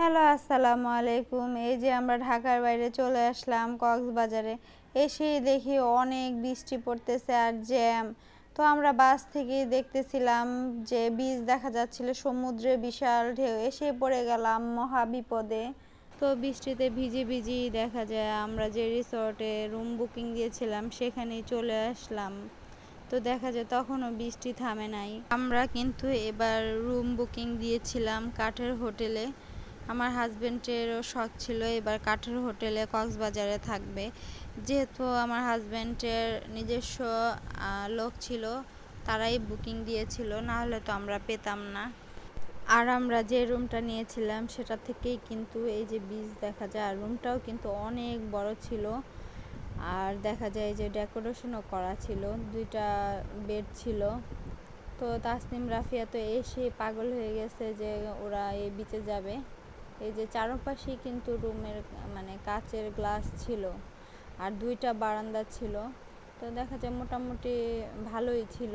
Hello, আসসালামু আলাইকুম। এই যে আমরা ঢাকার বাইরে চলে আসলাম কক্সবাজারে। এসেই দেখি অনেক বৃষ্টি পড়তেছে আর জ্যাম। তো আমরা বাস থেকেই দেখতেছিলাম যে বীজ দেখা যাচ্ছিল, সমুদ্রে বিশাল ঢেউ। এসে পড়ে গেলাম মহা বিপদে। তো বৃষ্টিতে ভিজে ভিজি দেখা যায় আমরা যে রিসর্টে রুম বুকিং দিয়েছিলাম, সেখানেই চলে আসলাম। তো দেখা যায় তখনও বৃষ্টি থামে নাই। আমরা কিন্তু এবার রুম বুকিং দিয়েছিলাম কাঠের হোটেলে। আমার হাজব্যান্ডেরও শখ ছিল এবার কাঠের হোটেলে কক্সবাজারে থাকবে। যেহেতু আমার হাজব্যান্ডের নিজস্ব লোক ছিল, তারাই বুকিং দিয়েছিল না হলে তো আমরা পেতাম না। আর আমরা যে রুমটা নিয়েছিলাম সেটা থেকেই কিন্তু এই যে বীজ দেখা যায়, আর রুমটাও কিন্তু অনেক বড় ছিল। আর দেখা যায় যে ডেকোরেশনও করা ছিল, দুইটা বেড ছিল। তো তাসনিম, রাফিয়া তো এসে পাগল হয়ে গেছে যে ওরা এই বিচে যাবে। এই যে চারপাশেই কিন্তু রুমের মানে কাচের গ্লাস ছিল আর দুইটা বারান্দা ছিল। তো দেখা যায় মোটামুটি ভালোই ছিল।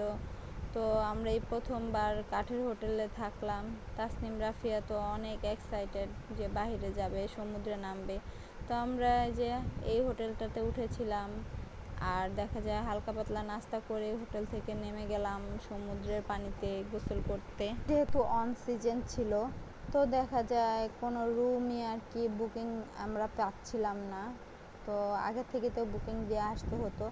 তো আমরা এই প্রথমবার কাঠের হোটেলে থাকলাম। তাসনিম, রাফিয়া তো অনেক এক্সাইটেড যে বাহিরে যাবে, সমুদ্রে নামবে। তো আমরা যে এই হোটেলটাতে উঠেছিলাম আর দেখা যায় হালকা পাতলা নাস্তা করে হোটেল থেকে নেমে গেলাম সমুদ্রের পানিতে গোসল করতে। যেহেতু অন সিজন ছিল তো দেখা যায় কোনো রুমই আর কি বুকিং আমরা পাচ্ছিলাম না। তো আগে থেকে তো বুকিং দিয়ে আসতে হতো।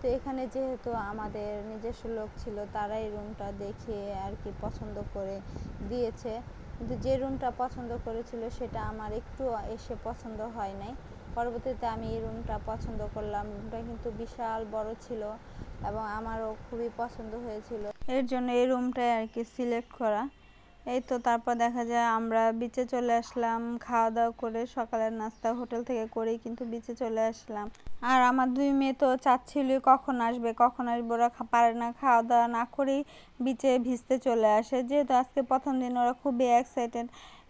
তো এখানে যেহেতু আমাদের নিজস্ব লোক ছিল, তারাই রুমটা দেখে আর কি পছন্দ করে দিয়েছে। কিন্তু যে রুমটা পছন্দ করেছিল, সেটা আমার একটু এসে পছন্দ হয় নাই। পরবর্তীতে আমি এই রুমটা পছন্দ করলাম। রুমটা কিন্তু বিশাল বড় ছিল এবং আমারও খুবই পছন্দ হয়েছিল। এর জন্য এই রুমটাই আর কি সিলেক্ট করা। এই তো তারপর দেখা যায় আমরা বিচে চলে আসলাম খাওয়া দাওয়া করে সকালের নাস্তা হোটেল থেকে করেই কিন্তু বিচে চলে আসলাম। আর আমার দুই মেয়ে তো চাচ্ছিলই কখন আসবে কখন আসবে ওরা পারে না খাওয়া দাওয়া না করেই বিচে ভিজতে চলে আসে। যেহেতু আজকে প্রথম দিন ওরা খুবই এক্সাইটেড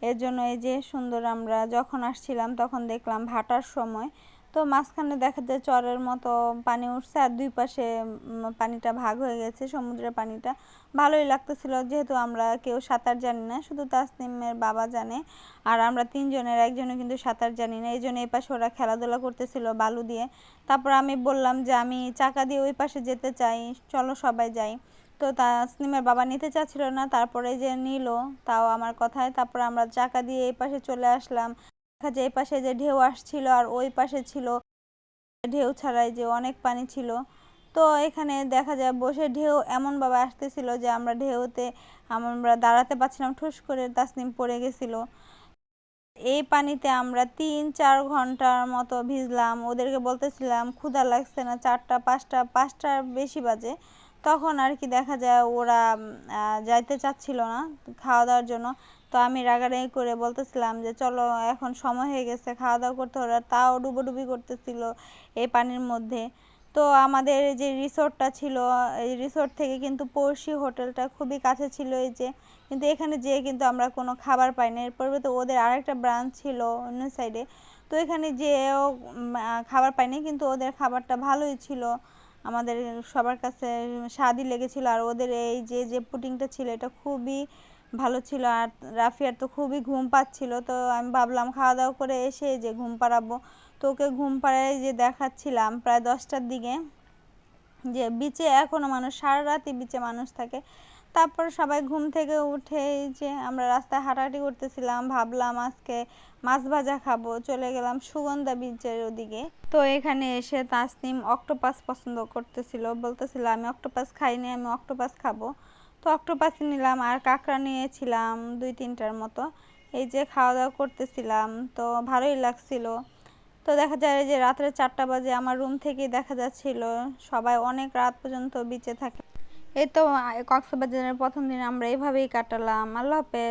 এর জন্য এই যে সুন্দর আমরা যখন আসছিলাম তখন দেখলাম ভাটার সময় তো মাঝখানে দেখা যায় চরের মতো পানি উঠছে আর দুই পাশে পানিটা ভাগ হয়ে গেছে, সমুদ্রের পানিটা। ভালোই লাগতেছিল, যেহেতু আমরা কেউ সাঁতার জানি না, শুধু তাসনিমের বাবা জানে আর আমরা তিনজনের, একজনও কিন্তু সাঁতার জানি না। এই জন্য এই পাশে ওরা খেলাধুলা করতেছিল বালু দিয়ে। তারপর আমি বললাম যে আমি চাকা দিয়ে ওই পাশে যেতে চাই, চলো সবাই যাই। তো তাসনিমের বাবা নিতে চাচ্ছিল না, তারপরে যে নিল, তাও আমার কথায়। তারপর আমরা চাকা দিয়ে এই পাশে চলে আসলাম। এই পাশে যে ঢেউ আসছিল আর ওই পাশে ছিল ঢেউ ছাড়াই যে অনেক পানি ছিল। তো এখানে দেখা যায় বসে ঢেউ এমনভাবে আসতেছিল যে আমরা ঢেউতে আমরা দাঁড়াতে পারছিলাম, ঠুস করে তাসনিম পড়ে গেছিল। এই পানিতে আমরা তিন চার ঘণ্টার মতো ভিজলাম, ওদেরকে বলতেছিলাম, ক্ষুধা লাগছে না, চারটা, পাঁচটা, পাঁচটার বেশি বাজে। তখন আর কি দেখা যায় ওরা যাইতে চাচ্ছিল না খাওয়া দাওয়ার জন্য। তো আমি রাগারাগি করে বলতেছিলাম যে, চলো, এখন সময় হয়ে গেছে খাওয়া দাওয়া করতে ওরা তাও ডুবোডুবি করতেছিল এই পানির মধ্যে। তো আমাদের যে রিসোর্টটা ছিল, এই রিসোর্ট থেকে কিন্তু পড়শি হোটেলটা খুবই কাছে ছিল এই যে। কিন্তু এখানে যেয়ে কিন্তু আমরা কোনো খাবার পাই না। এরপর তো ওদের আরেকটা ব্রাঞ্চ ছিল অন্য সাইডে। তো এখানে যেয়েও খাবার পাইনি কিন্তু ওদের খাবারটা ভালোই ছিল। আমাদের সবার কাছে স্বাদই লেগেছিল আর ওদের এই যে যে পুটিংটা ছিল এটা খুবই ভালো ছিল আর রাফিয়ার তো খুবই ঘুম পাচ্ছিল। তো আমি ভাবলাম খাওয়া দাওয়া করে এসে যে ঘুম পাড়াবো। তো ওকে ঘুম পাড়ায় যে দেখাচ্ছিলাম প্রায় দশটার দিকে। যে বিচে এখনও মানুষ সারা রাতই বিচে মানুষ থাকে। তারপর সবাই ঘুম থেকে উঠে যে আমরা রাস্তায় হাঁটাহাঁটি করতেছিলাম, ভাবলাম আজকে মাছ ভাজা খাব, চলে গেলাম সুগন্ধা বিচের ওদিকে। তো এখানে এসে তাসনিম অক্টোপাস পছন্দ করতেছিল, বলতেছিল, আমি অক্টোপাস খাইনি, আমি অক্টোপাস খাব। তো অক্টোপাস নিলাম আর কাঁকড়া নিয়েছিলাম দুই তিনটার মতো। এই যে খাওয়া দাওয়া করতেছিলাম, তো ভালোই লাগছিল। তো দেখা যায় যে রাত্রে চারটা বাজে, আমার রুম থেকেই দেখা যাচ্ছিল সবাই অনেক রাত পর্যন্ত বিচে থাকে। এই তো কক্সবাজারের প্রথম দিন আমরা এইভাবেই কাটালাম। আল্লাহ হাফেজ।